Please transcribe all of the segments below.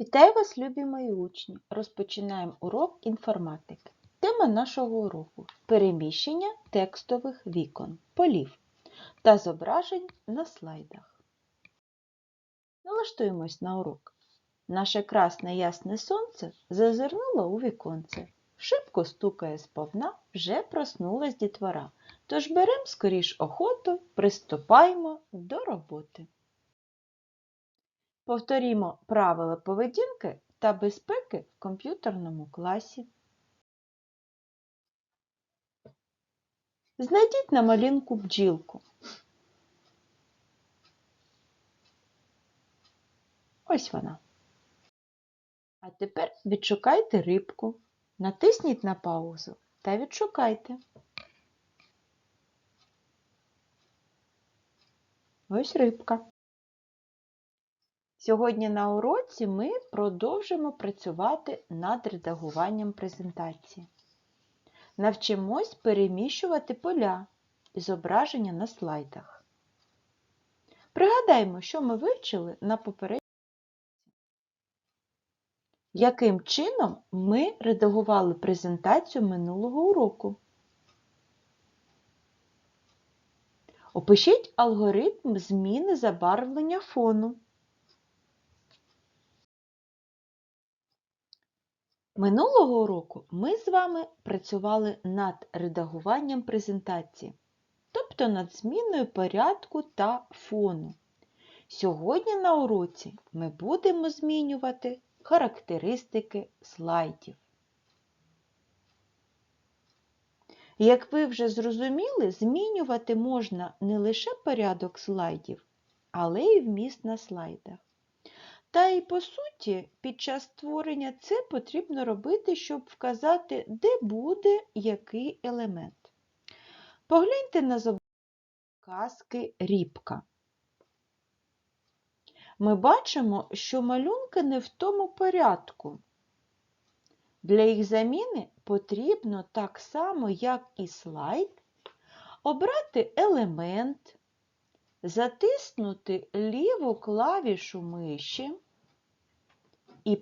Вітаю вас, любі мої учні! Розпочинаємо урок інформатики. Тема нашого уроку переміщення текстових вікон, полів та зображень на слайдах. Налаштуємось на урок. Наше красне ясне сонце зазирнуло у віконце. Шибко стукає сповна, вже проснулась дітвора. Тож берем скоріш охоту, приступаємо до роботи. Повторімо правила поведінки та безпеки в комп'ютерному класі. Знайдіть на малюнку бджілку. Ось вона. А тепер відшукайте рибку. Натисніть на паузу та відшукайте. Ось рибка. Сьогодні на уроці ми продовжимо працювати над редагуванням презентації. Навчимось переміщувати поля зображення на слайдах. Пригадаємо, що ми вивчили на попередньому. Яким чином ми редагували презентацію минулого уроку? Опишіть алгоритм зміни забарвлення фону. Минулого уроку ми з вами працювали над редагуванням презентації, тобто над зміною порядку та фону. Сьогодні на уроці ми будемо змінювати характеристики слайдів. Як ви вже зрозуміли, змінювати можна не лише порядок слайдів, але й вміст на слайдах. Та й по суті, під час створення це потрібно робити, щоб вказати, де буде який елемент. Погляньте на зображення казки Рібка. Ми бачимо, що малюнки не в тому порядку. Для їх заміни потрібно так само, як і слайд, обрати елемент, затиснути ліву клавішу миші і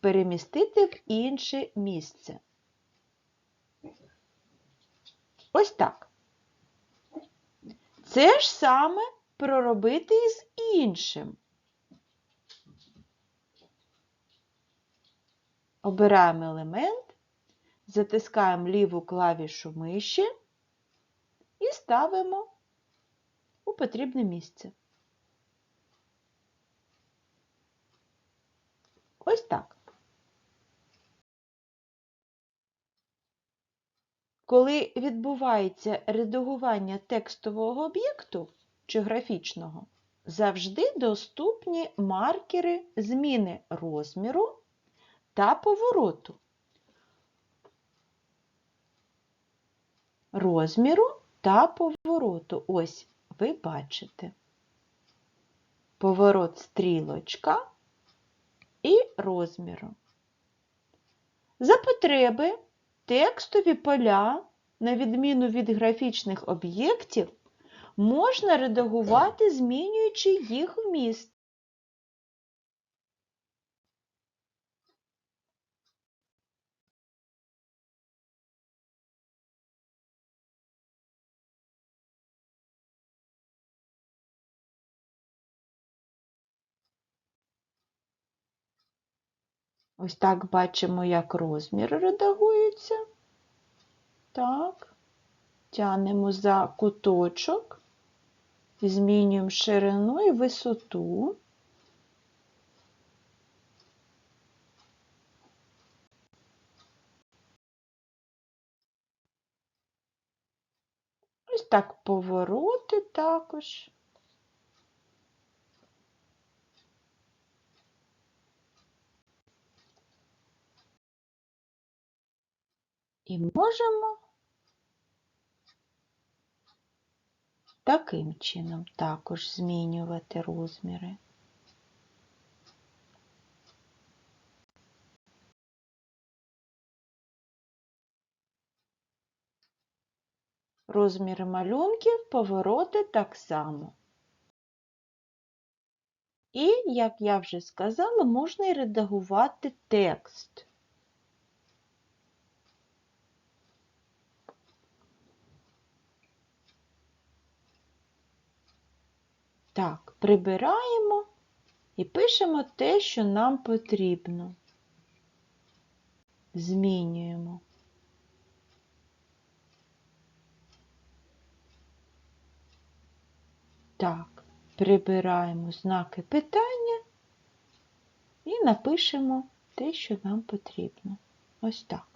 перемістити в інше місце. Ось так. Це ж саме проробити і з іншим. Обираємо елемент, затискаємо ліву клавішу миші і ставимо у потрібне місце. Ось так. Коли відбувається редагування текстового об'єкту чи графічного, завжди доступні маркери зміни розміру та повороту. Розміру та повороту. Ось ви бачите. Поворот стрілочка і розміру. За потреби текстові поля, на відміну від графічних об'єктів, можна редагувати, змінюючи їх вміст. Ось так бачимо, як розмір редагується. Так, тянемо за куточок, змінюємо ширину і висоту. Ось так повороти також. І можемо таким чином також змінювати розміри. Розміри малюнків, повороти так само. І, як я вже сказала, можна і редагувати текст. Так, прибираємо і пишемо те, що нам потрібно. Змінюємо. Так, прибираємо знаки питання і напишемо те, що нам потрібно. Ось так.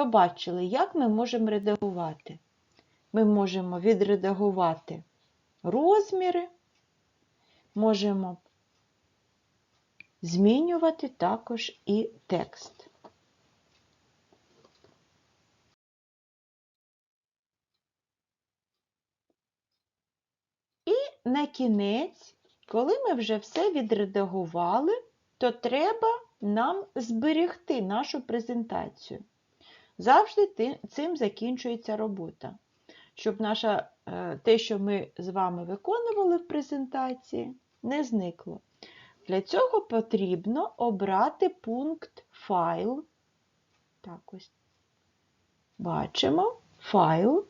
Побачили, як ми можемо редагувати. Ми можемо відредагувати розміри, можемо змінювати також і текст. І на кінець, коли ми вже все відредагували, то треба нам зберегти нашу презентацію. Завжди цим закінчується робота. Щоб наша, е, те, що ми з вами виконували в презентації, не зникло. Для цього потрібно обрати пункт файл. Так ось. Бачимо файл.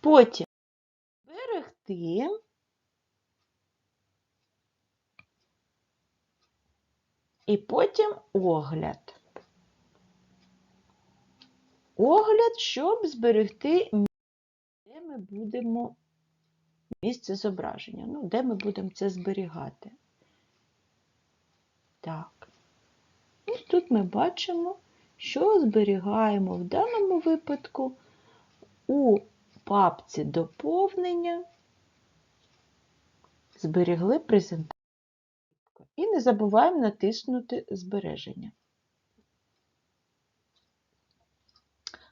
Потім зберегти. І потім огляд. Огляд, щоб зберегти, де ми будемо місце зображення, ну, де ми будемо це зберігати. Так. І тут ми бачимо, що зберігаємо в даному випадку у папці доповнення. Зберегли презентацію. І не забуваємо натиснути збереження.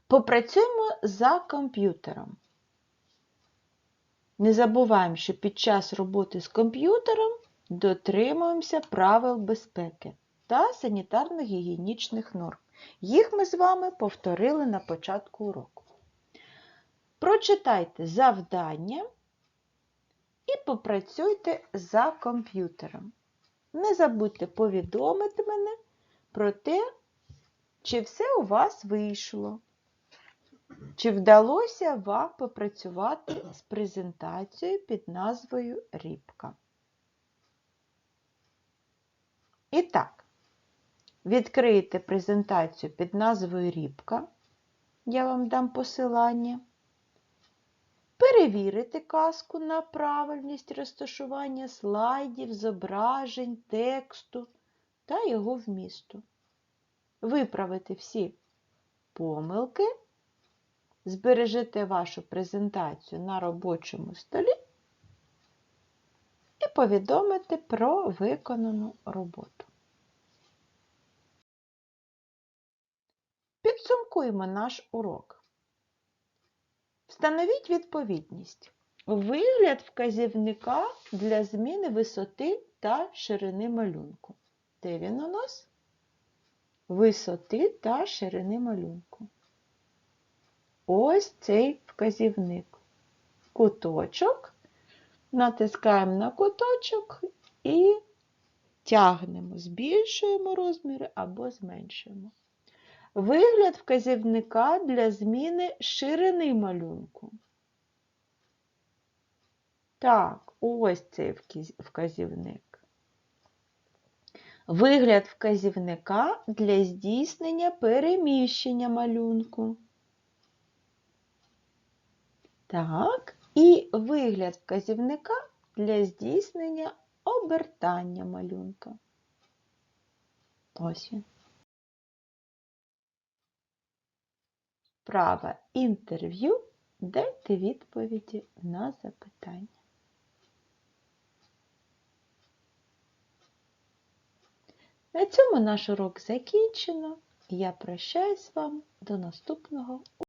Попрацюємо за комп'ютером. Не забуваємо, що під час роботи з комп'ютером дотримуємося правил безпеки та санітарно-гігієнічних норм. Їх ми з вами повторили на початку уроку. Прочитайте завдання і попрацюйте за комп'ютером. Не забудьте повідомити мене про те, чи все у вас вийшло. Чи вдалося вам попрацювати з презентацією під назвою Рібка? І так, відкриєте презентацію під назвою Рібка. Я вам дам посилання. Перевірити казку на правильність розташування слайдів, зображень, тексту та його вмісту. Виправити всі помилки збережете вашу презентацію на робочому столі і повідомите про виконану роботу. Підсумкуємо наш урок. Встановіть відповідність. Вигляд вказівника для зміни висоти та ширини малюнку. Де він у нас? Висоти та ширини малюнку. Ось цей вказівник. Куточок. Натискаємо на куточок і тягнемо, збільшуємо розміри або зменшуємо. Вигляд вказівника для зміни ширини малюнку. Так, ось цей вказівник. Вигляд вказівника для здійснення переміщення малюнку. Так, і вигляд вказівника для здійснення обертання малюнка. Ось він. Право інтерв'ю. Дайте відповіді на запитання. На цьому наш урок закінчено. Я прощаюсь з вами до наступного